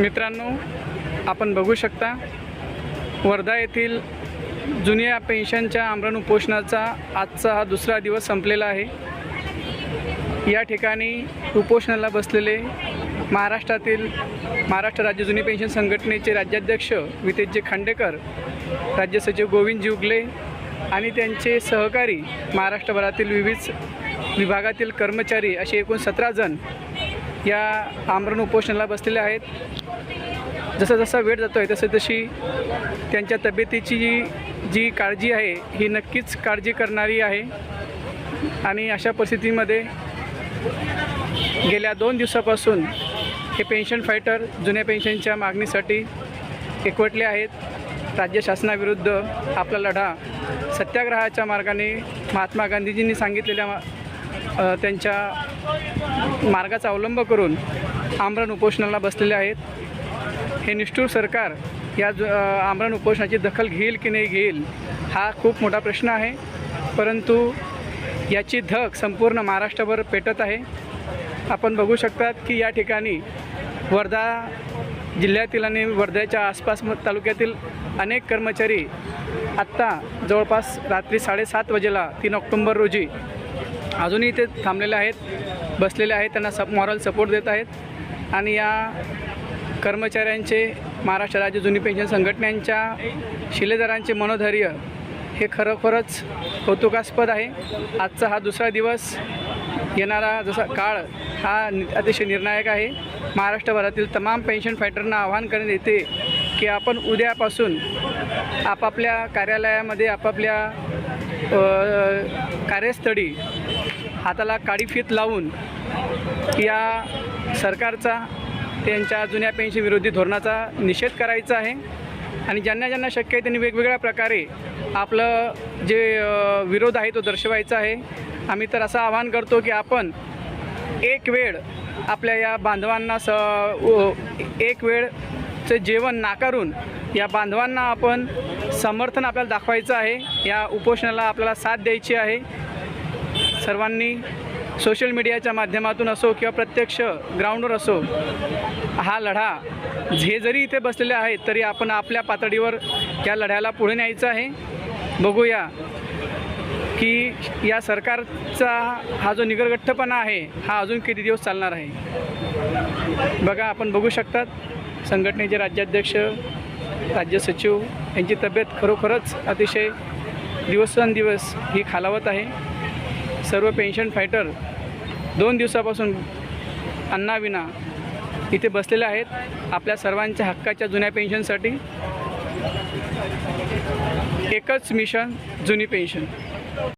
मित्रांनो आपण बघू शकता वर्धा येथील जुन्या पेन्शनच्या आमरण उपोषणाचा आजचा हा दुसरा दिवस संपलेला आहे. या ठिकाणी उपोषणाला बसलेले महाराष्ट्रातील महाराष्ट्र राज्य जुनी पेन्शन संघटनेचे राज्याध्यक्ष वितेशजी खांडेकर राज्य सचिव गोविंद जिवगले आणि त्यांचे सहकारी महाराष्ट्रभरातील विविध विभागातील कर्मचारी असे एकूण सतरा जण या आमरण उपोषणाला बसलेले आहेत. जसा जसा वेळ जातो आहे तसं तशी त्यांच्या तब्येतीची जी जी काळजी आहे ही नक्कीच काळजी करणारी आहे. आणि अशा परिस्थितीमध्ये गेल्या दोन दिवसापासून हे पेन्शन फायटर जुन्या पेन्शनच्या मागणीसाठी एकवटले आहेत. राज्य शासनाविरुद्ध आपला लढा सत्याग्रहाच्या मार्गाने महात्मा गांधीजींनी सांगितलेल्या त्यांच्या मार्गाचा अवलंब करून आमरण उपोषणाला बसलेले आहेत. हे निष्ठूर सरकार या ज- आमरण उपोषणाची दखल घेईल की नाही घेईल हा खूप मोठा प्रश्न आहे. परंतु याची धग संपूर्ण महाराष्ट्रभर पेटत आहे. आपण बघू शकतात की या ठिकाणी वर्धा जिल्ह्यातील आणि वर्ध्याच्या आसपास तालुक्यातील अनेक कर्मचारी आत्ता जवळपास रात्री साडेसात वाजेला तीन ऑक्टोंबर रोजी अजूनही ते थांबलेले आहेत बसलेले आहेत त्यांना सप मॉरल सपोर्ट देत आहेत. आणि या कर्मचाऱ्यांचे महाराष्ट्र राज्य जुनी पेन्शन संघटनांच्या शिलेदारांचे मनोधैर्य हे खरोखरच कौतुकास्पद आहे. आजचा हा दुसरा दिवस येणारा जसा काळ हा नि- अतिशय निर्णायक आहे. महाराष्ट्रभरातील तमाम पेन्शन फायटरना आवाहन करण्यात येते की आपण उद्यापासून आपापल्या कार्यालयामध्ये आपापल्या कार्यस्थळी हाताला काडी फीत लावून या सरकारचा त्यांच्या जुन्या पेन्शन विरोधी धोरणाचा निषेध करायचा आहे. आणि ज्यांना ज्यांना शक्य आहे त्यांनी वेगवेगळ्या प्रकारे आपलं जे विरोध आहे तो दर्शवायचा आहे. आम्ही तर असं आवाहन करतो की आपण एक वेळ आपल्या या बांधवांना स एक वेळचं जेवण नाकारून या बांधवांना आपण समर्थन आपल्याला दाखवायचं आहे. या उपोषणाला आपल्याला साथ द्यायची आहे. सर्वांनी सोशल मीडियाच्या माध्यमातून असो किंवा प्रत्यक्ष ग्राउंडवर असो हा लढा जे जरी इथे बसलेले आहेत तरी आपण आपल्या पातळीवर या लढ्याला पुढे न्यायचं आहे. बघूया की या सरकारचा हा जो निगरगठ्ठपणा आहे हा अजून किती दिवस चालणार आहे? बघा आपण बघू शकतात संघटनेचे राज्याध्यक्ष राज्य सचिव यांची तब्येत खरोखरच अतिशय दिवसेंदिवस ही खालावत आहे. सर्व पेन्शन फायटर दोन दिवसापासून अन्नाविना इथे बसलेले आहेत. आपल्या सर्वांच्या हक्काच्या जुन्या पेन्शनसाठी एकच मिशन जुनी पेन्शन.